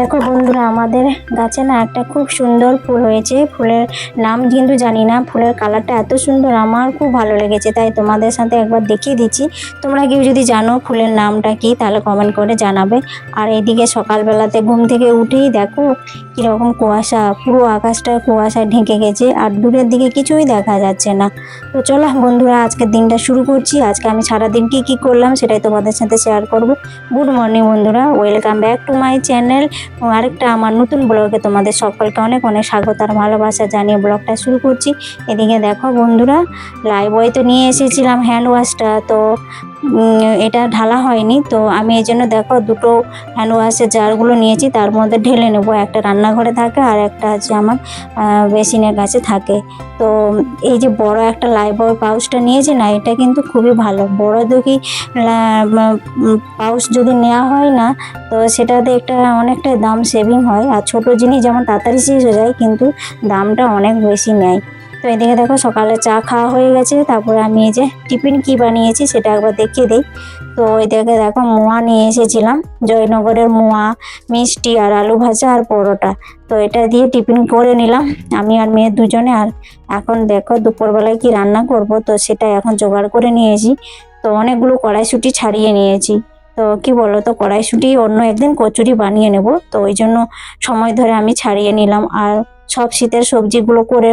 দেখো বন্ধুরা, আমাদের গাছে না একটা খুব সুন্দর ফুল হয়েছে। ফুলের নাম কিন্তু জানি না, ফুলের কালারটা এত সুন্দর, আমার খুব ভালো লেগেছে। তাই তোমাদের সাথে একবার দেখিয়ে দিচ্ছি। তোমরা কেউ যদি জানো ফুলের নামটা কি, তাহলে কমেন্ট করে জানাবে। আর এদিকে সকালবেলাতে ঘুম থেকে উঠেই দেখো কীরকম কুয়াশা, পুরো আকাশটা কুয়াশায় ঢেকে গেছে আর দূরের দিকে কিছুই দেখা যাচ্ছে না। তো চলো বন্ধুরা, আজকের দিনটা শুরু করছি। আজকে আমি সারাদিন কী কী করলাম সেটাই তোমাদের সাথে শেয়ার করব। গুড মর্নিং বন্ধুরা welcome back to my channel আরেকটা আমার নতুন ব্লগে তোমাদের সকলকে অনেক অনেক স্বাগত আর ভালোবাসা জানিয়ে ব্লগটা শুরু করছি। এদিকে দেখো বন্ধুরা লাইভ তো নিয়ে এসেছিলাম হ্যান্ড ওয়াশটা তো এটা ঢালা হয়নি। তো আমি এই জন্য দেখো দুটো হ্যান্ড ওয়াশের জারগুলো নিয়েছি, তার মধ্যে ঢেলে নেব। একটা রান্নাঘরে থাকে আর একটা আছে আমার বেসিনের কাছে থাকে। তো এই যে বড় একটা লাইভ বয় পাউচটা নিয়েছি না, এটা কিন্তু খুবই ভালো। বড় দেখি পাউচ যদি নেওয়া হয় না, তো সেটাতে একটা অনেকটা দাম সেভিং হয়। আর ছোট জিনিস যেমন তাড়াতাড়ি শেষ হয়ে যায়, কিন্তু দামটা অনেক বেশি নেয়। তো এদিকে দেখো সকালে চা খাওয়া হয়ে গেছে, তারপরে আমি এই যে টিফিন কি বানিয়েছি সেটা একবার দেখিয়ে দিই। তো এদিকে দেখো মোয়া নিয়ে এসেছিলাম, জয়নগরের মোয়া, মিষ্টি আর আলু ভাজা আর পরোটা। তো এটা দিয়ে টিফিন করে নিলাম, আমি আর মেয়ে দুজনে। আর এখন দেখো দুপুরবেলায় কি রান্না করব, তো সেটা এখন জোগাড় করে নিয়েছি। তো অনেকগুলো কড়াইশুটি ছাড়িয়ে নিয়েছি। তো কি বলো তো কড়াইশুটি অন্য একদিন কচুরি বানিয়ে নেব, তো ওই জন্য সময় ধরে আমি ছাড়িয়ে নিলাম। আর সব শীতের সবজিগুলো করে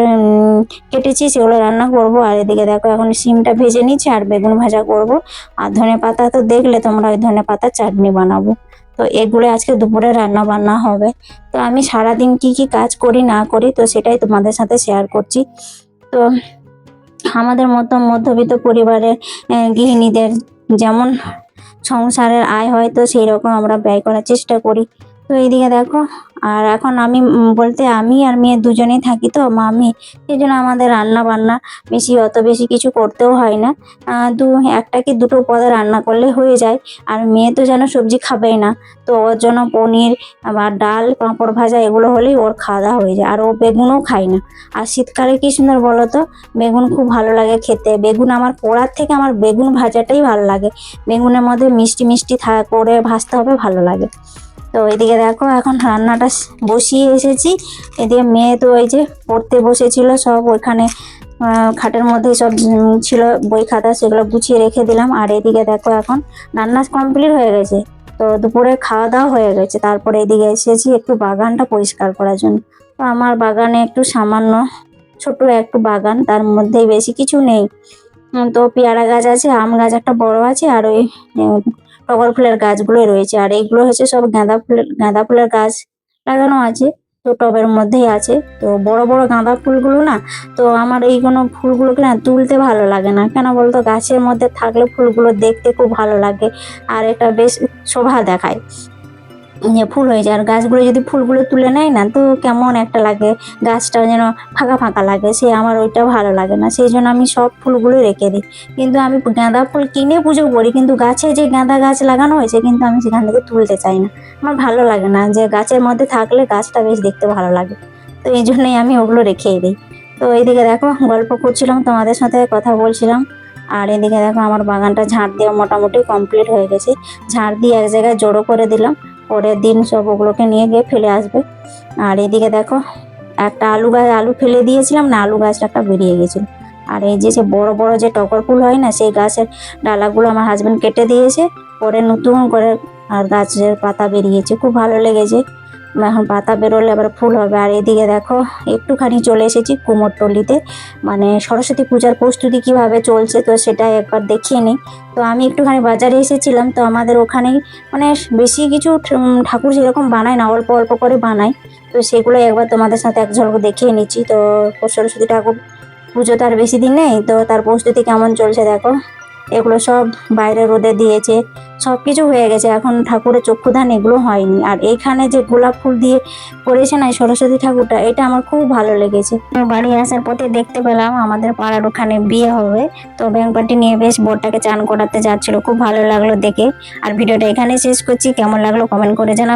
কেটেছি, সেগুলো রান্না করব। আর এদিকে দেখো, এখন সিমটা ভেজে নিচ্ছি আর বেগুন ভাজা করব। আর ধনে পাতা তো দেখলে তোমরা ওই ধনে পাতা চাটনি বানাবো। তো এগুলো আজকে দুপুরে রান্না বান্না হবে। তো আমি সারাদিন কি কি কাজ করি, না করি, তো সেটাই তোমাদের সাথে শেয়ার করছি। তো আমাদের মতো, মধ্যবিত্ত পরিবারের গৃহিণীদের যেমন সংসারের আয় হয়, তো সেই রকম আমরা ব্যয় করার চেষ্টা করি। তো এইদিকে দেখো, আর এখন আমি বলতে আমি আর মেয়ে দুজনেই থাকি তো, মামি সেই জন্য আমাদের রান্না বান্না বেশি, অত বেশি কিছু করতেও হয় না। দু, একটা কি দুটো পদে রান্না করলে হয়ে যায়, আর মেয়ে তো যেন সবজি খাবেই না। তো ওর জন্য পনির বা ডাল, পাঁপড় ভাজা এগুলো হলেই ওর খাওয়া দাওয়া হয়ে যায়, আর ও বেগুনও খায় না। আর শীতকালে কি সুন্দর বলো তো, বেগুন খুব ভালো লাগে খেতে। বেগুন আমার পোড়ার থেকে আমার বেগুন ভাজাটাই ভালো লাগে। বেগুনের মধ্যে মিষ্টি মিষ্টি করে ভাজতে হবে, ভালো লাগে। তো এদিকে দেখো এখন রান্নাটা বসিয়ে এসেছি। এদিকে মেয়ে তো ওই যে পড়তে বসেছিল, সব ওইখানে খাটের মধ্যে সব ছিল বই খাতা, সেগুলো গুছিয়ে রেখে দিলাম। আর এদিকে দেখো এখন রান্না কমপ্লিট হয়ে গেছে। তো দুপুরে খাওয়া দাওয়া হয়ে গেছে। তারপরে এদিকে এসেছি একটু বাগানটা পরিষ্কার করার জন্য। তো আমার বাগানে একটু সামান্য ছোট একটু বাগান, তার মধ্যেই বেশি কিছু নেই। তো পেয়ারা গাছ আছে, আম গাছ একটা বড় আছে, আর ওই টগর ফুলের গাছগুলো রয়েছে। আর এগুলো হচ্ছে সব গাঁদা ফুলের গাঁদা ফুলের গাছ লাগানো আছে। তো টবের মধ্যেই আছে। তো বড় বড় গাঁদা ফুলগুলো না, তো আমার এই কোনো ফুলগুলোকে না তুলতে ভালো লাগে না। কেন বলতো? গাছের মধ্যে থাকলে ফুলগুলো দেখতে খুব ভালো লাগে। আর এটা বেশ শোভা দেখায়। ফুল হয়ে যায়। আর গাছগুলো যদি ফুলগুলো তুলে নেয় না, তো কেমন একটা লাগে। গাছটা যেন ফাঁকা ফাঁকা লাগে, সে আমার ওইটা ভালো লাগে না। সেই জন্য আমি সব ফুলগুলো রেখে দিই। কিন্তু আমি গাঁদা ফুল কিনে পুজো করি, কিন্তু গাছে যে গাঁদা গাছ লাগানো হয়েছে, কিন্তু আমি সেখান থেকে তুলতে চাই না। আমার ভালো লাগে না যে গাছের মধ্যে থাকলে গাছটা বেশ দেখতে ভালো লাগে। তো এই জন্যই আমি ওগুলো রেখেই দিই। তো এইদিকে দেখো, গল্প করছিলাম, তোমাদের সাথে কথা বলছিলাম। আর এদিকে দেখো, আমার বাগানটা ঝাড় দেওয়া মোটামুটি কমপ্লিট হয়ে গেছে। ঝাড় দিয়ে এক জায়গায় জড়ো করে দিলাম। পরের দিন সব ওগুলোকে নিয়ে গিয়ে ফেলে আসবে। আর এদিকে দেখো, একটা আলু গাছ, আলু ফেলে দিয়েছিলাম না, আলু গাছটা একটা বেরিয়ে গেছিল আর এই যে বড় বড় যে টগর ফুল হয় না, সেই গাছের ডালাগুলো আমার হাজব্যান্ড কেটে দিয়েছে, পরে নতুন করে আর গাছের পাতা বেরিয়েছে। খুব ভালো লেগেছে। এখন পাতা বেরোলে আবার ফুল হবে। আর এদিকে দেখো, একটুখানি চলে এসেছি কুমোরটলিতে মানে সরস্বতী পূজার প্রস্তুতি কীভাবে চলছে তো সেটা একবার দেখিয়ে নিই। তো আমি একটুখানি বাজারে এসেছিলাম, তো আমাদের ওখানেই মানে বেশি কিছু ঠাকুর সেরকম বানায় না, অল্প অল্প করে বানায়। তো সেগুলো একবার তোমাদের সাথে এক ঝলক দেখিয়ে নিচ্ছি। তো সরস্বতী ঠাকুর পুজো তার বেশি দিন নেই, তো তার প্রস্তুতি কেমন চলছে দেখো। এগুলো সব বাইরে রোদে দিয়েছে সব কিছু হয়ে গেছে। এখন ঠাকুরের চক্ষুদান এগুলো হয়নি। আর এইখানে যে গোলাপ ফুল দিয়ে করেছে না সরস্বতী ঠাকুরটা, এটা আমার খুব ভালো লেগেছে। বাড়ি আসার পথে দেখতে পেলাম আমাদের পাড়ার ওখানে বিয়ে হবে। তো ব্যাংক পার্টি নিয়ে বেশ বোর্ডটাকে চান করাতে যাচ্ছিল। খুব ভালো লাগল দেখে। আর ভিডিওটা এখানে শেষ করছি। কেমন লাগল কমেন্ট করে জানাবেন